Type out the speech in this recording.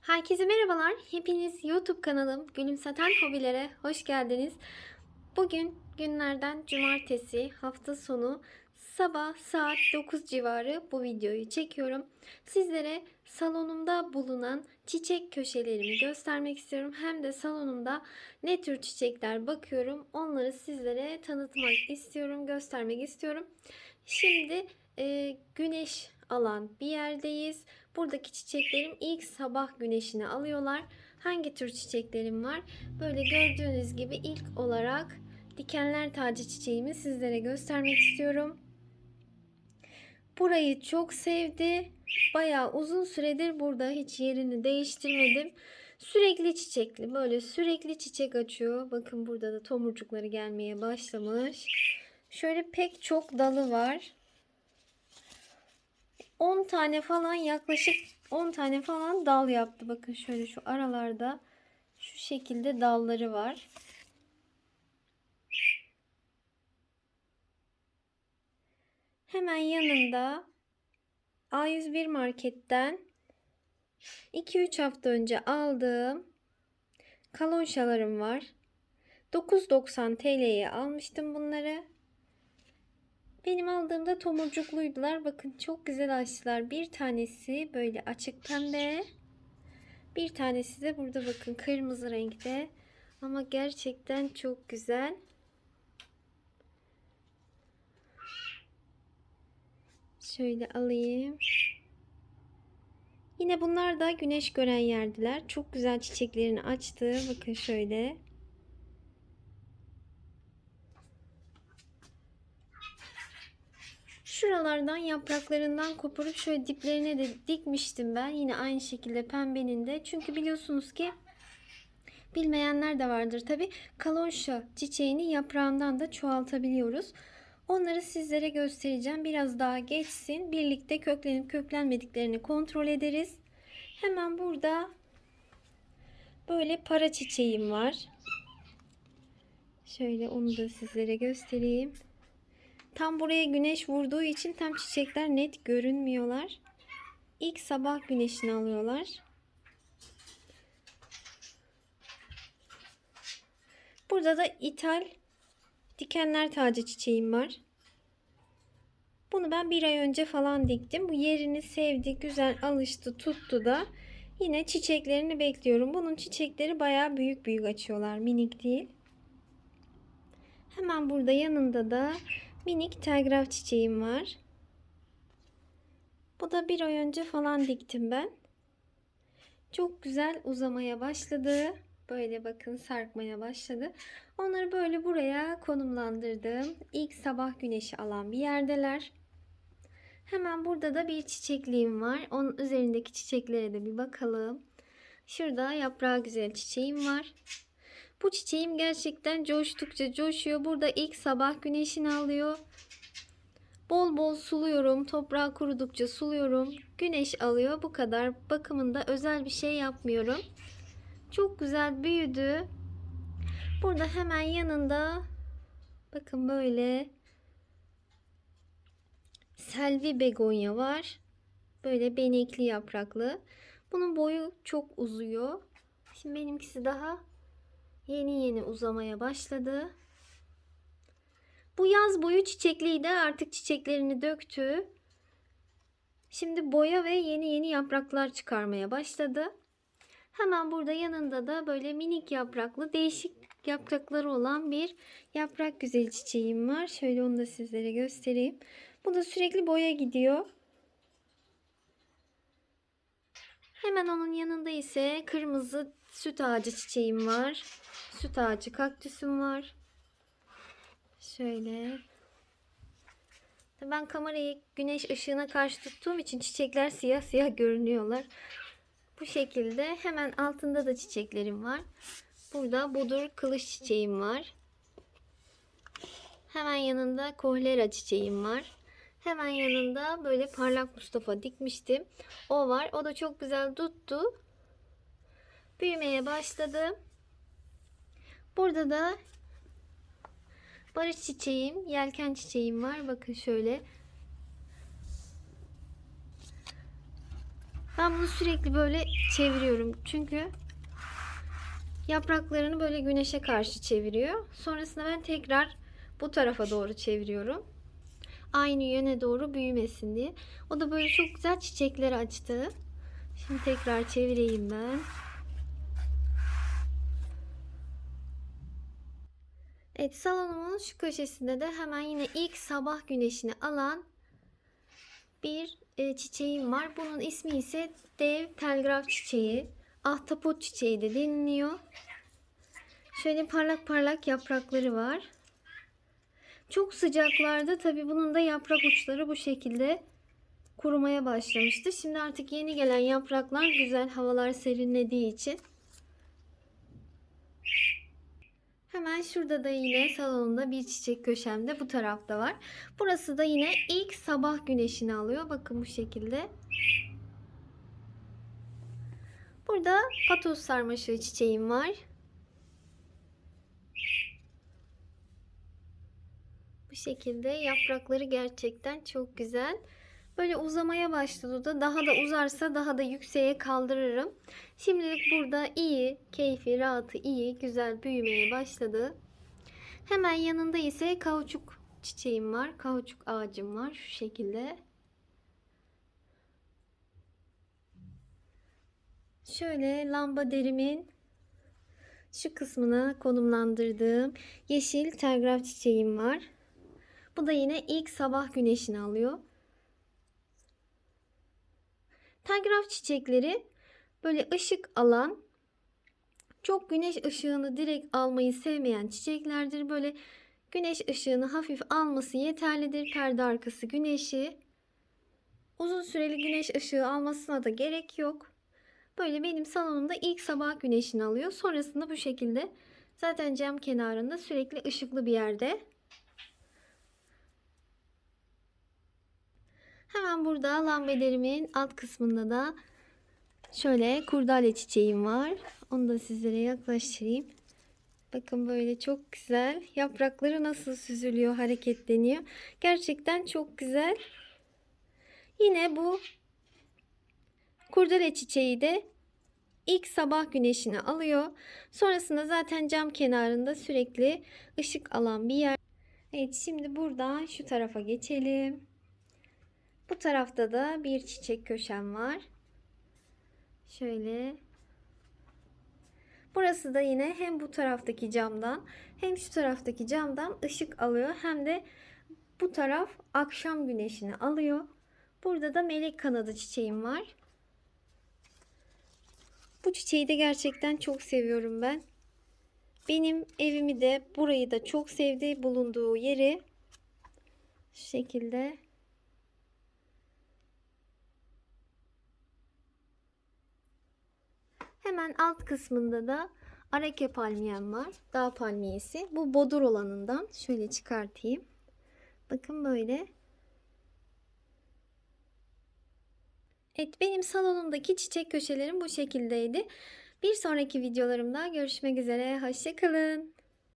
Herkese merhabalar. Hepiniz YouTube kanalım Gülümseten Hobilere hoş geldiniz. Bugün günlerden cumartesi hafta sonu sabah saat 9 civarı bu videoyu çekiyorum. Sizlere salonumda bulunan çiçek köşelerimi göstermek istiyorum. Hem de salonumda ne tür çiçekler bakıyorum onları sizlere tanıtmak istiyorum, göstermek istiyorum. Şimdi e, güneş alan bir yerdeyiz. Buradaki çiçeklerim ilk sabah güneşini alıyorlar. Hangi tür çiçeklerim var? Böyle gördüğünüz gibi ilk olarak dikenler tacı çiçeğimi sizlere göstermek istiyorum. Burayı çok sevdi. Bayağı uzun süredir burada hiç yerini değiştirmedim. Sürekli çiçekli böyle sürekli çiçek açıyor. Bakın burada da tomurcukları gelmeye başlamış. Şöyle pek çok dalı var. 10 tane falan yaklaşık 10 tane falan dal yaptı. Bakın şöyle şu aralarda şu şekilde dalları var. Hemen yanında A101 marketten 2-3 hafta önce aldığım kalonşalarım var. 9.90 TL'ye almıştım bunları. Benim aldığımda tomurcukluydular. Bakın çok güzel açtılar. Bir tanesi böyle açık pembe. Bir tanesi de burada bakın kırmızı renkte. Ama gerçekten çok güzel. Şöyle alayım. Yine bunlar da güneş gören yerdiler. Çok güzel çiçeklerini açtı. Bakın şöyle. Şuralardan yapraklarından koparıp şöyle diplerine de dikmiştim ben. Yine aynı şekilde pembenin de. Çünkü biliyorsunuz ki bilmeyenler de vardır tabi. Kalonşa çiçeğini yaprağından da çoğaltabiliyoruz. Onları sizlere göstereceğim. Biraz daha geçsin. Birlikte köklenip köklenmediklerini kontrol ederiz. Hemen burada böyle para çiçeğim var. Şöyle onu da sizlere göstereyim. Tam buraya güneş vurduğu için tam çiçekler net görünmüyorlar. İlk sabah güneşini alıyorlar. Burada da ithal dikenler tacı çiçeğim var. Bunu ben bir ay önce falan diktim. Bu yerini sevdi, güzel alıştı, tuttu da. Yine çiçeklerini bekliyorum. Bunun çiçekleri bayağı büyük büyük açıyorlar. Minik değil. Hemen burada yanında da minik telgraf çiçeğim var. Bu da bir ay önce falan diktim ben. Çok güzel uzamaya başladı. Böyle bakın sarkmaya başladı. Onları böyle buraya konumlandırdım. İlk sabah güneşi alan bir yerdeler. Hemen burada da bir çiçekliğim var. Onun üzerindeki çiçeklere de bir bakalım. Şurada yaprağı güzel çiçeğim var. Bu çiçeğim gerçekten coştukça coşuyor. Burada ilk sabah güneşini alıyor. Bol bol suluyorum. Toprağı kurudukça suluyorum. Güneş alıyor. Bu kadar. Bakımında özel bir şey yapmıyorum. Çok güzel büyüdü. Burada hemen yanında bakın böyle selvi begonya var. Böyle benekli yapraklı. Bunun boyu çok uzuyor. Şimdi benimkisi daha yeni yeni uzamaya başladı. Bu yaz boyu çiçekliydi. Artık çiçeklerini döktü. Şimdi boya ve yeni yeni yapraklar çıkarmaya başladı. Hemen burada yanında da böyle minik yapraklı değişik yaprakları olan bir yaprak güzel çiçeğim var. Şöyle onu da sizlere göstereyim. Bu da sürekli boya gidiyor. Hemen onun yanında ise kırmızı süt ağacı çiçeğim var. Süt ağacı kaktüsüm var. Şöyle. Ben kamerayı güneş ışığına karşı tuttuğum için çiçekler siyah siyah görünüyorlar. Bu şekilde hemen altında da çiçeklerim var. Burada budur kılıç çiçeğim var. Hemen yanında kohlera çiçeğim var. Hemen yanında böyle parlak Mustafa dikmiştim. O var. O da çok güzel tuttu. Büyümeye başladı. Burada da barış çiçeğim, yelken çiçeğim var. Bakın şöyle. Ben bunu sürekli böyle çeviriyorum. Çünkü yapraklarını böyle güneşe karşı çeviriyor. Sonrasında ben tekrar bu tarafa doğru çeviriyorum. Aynı yöne doğru büyümesin diye. O da böyle çok güzel çiçekler açtı. Şimdi tekrar çevireyim ben. Evet salonumun şu köşesinde de hemen yine ilk sabah güneşini alan bir e, çiçeğim var. Bunun ismi ise dev telgraf çiçeği. Ahtapot çiçeği de deniliyor. Şöyle parlak parlak yaprakları var. Çok sıcaklarda tabi bunun da yaprak uçları bu şekilde kurumaya başlamıştı. Şimdi artık yeni gelen yapraklar güzel havalar serinlediği için. Hemen şurada da yine salonda bir çiçek köşemde bu tarafta var. Burası da yine ilk sabah güneşini alıyor. Bakın bu şekilde. Burada patos sarmaşığı çiçeğim var. Bu şekilde yaprakları gerçekten çok güzel. Böyle uzamaya başladı da daha da uzarsa daha da yükseğe kaldırırım. Şimdilik burada iyi, keyfi, rahatı iyi, güzel büyümeye başladı. Hemen yanında ise kauçuk çiçeğim var. Kauçuk ağacım var şu şekilde. Şöyle lamba derimin şu kısmına konumlandırdığım yeşil telgraf çiçeğim var. Bu da yine ilk sabah güneşini alıyor. Telgraf çiçekleri böyle ışık alan, çok güneş ışığını direkt almayı sevmeyen çiçeklerdir. Böyle güneş ışığını hafif alması yeterlidir. Perde arkası güneşi. Uzun süreli güneş ışığı almasına da gerek yok. Böyle benim salonumda ilk sabah güneşini alıyor. Sonrasında bu şekilde zaten cam kenarında sürekli ışıklı bir yerde. Hemen burada lambelerimin alt kısmında da şöyle kurdale çiçeğim var. Onu da sizlere yaklaştırayım. Bakın böyle çok güzel. Yaprakları nasıl süzülüyor, hareketleniyor. Gerçekten çok güzel. Yine bu kurdele çiçeği de ilk sabah güneşini alıyor. Sonrasında zaten cam kenarında sürekli ışık alan bir yer. Evet şimdi buradan şu tarafa geçelim. Bu tarafta da bir çiçek köşem var. Şöyle. Burası da yine hem bu taraftaki camdan hem şu taraftaki camdan ışık alıyor. Hem de bu taraf akşam güneşini alıyor. Burada da melek kanadı çiçeğim var. Bu çiçeği de gerçekten çok seviyorum ben. Benim evimi de burayı da çok sevdi. Bulunduğu yeri şu şekilde Hemen alt kısmında da arake palmiyem var. Dağ palmiyesi. Bu bodur olanından. Şöyle çıkartayım. Bakın böyle. Evet benim salonumdaki çiçek köşelerim bu şekildeydi. Bir sonraki videolarımda görüşmek üzere. Hoşçakalın.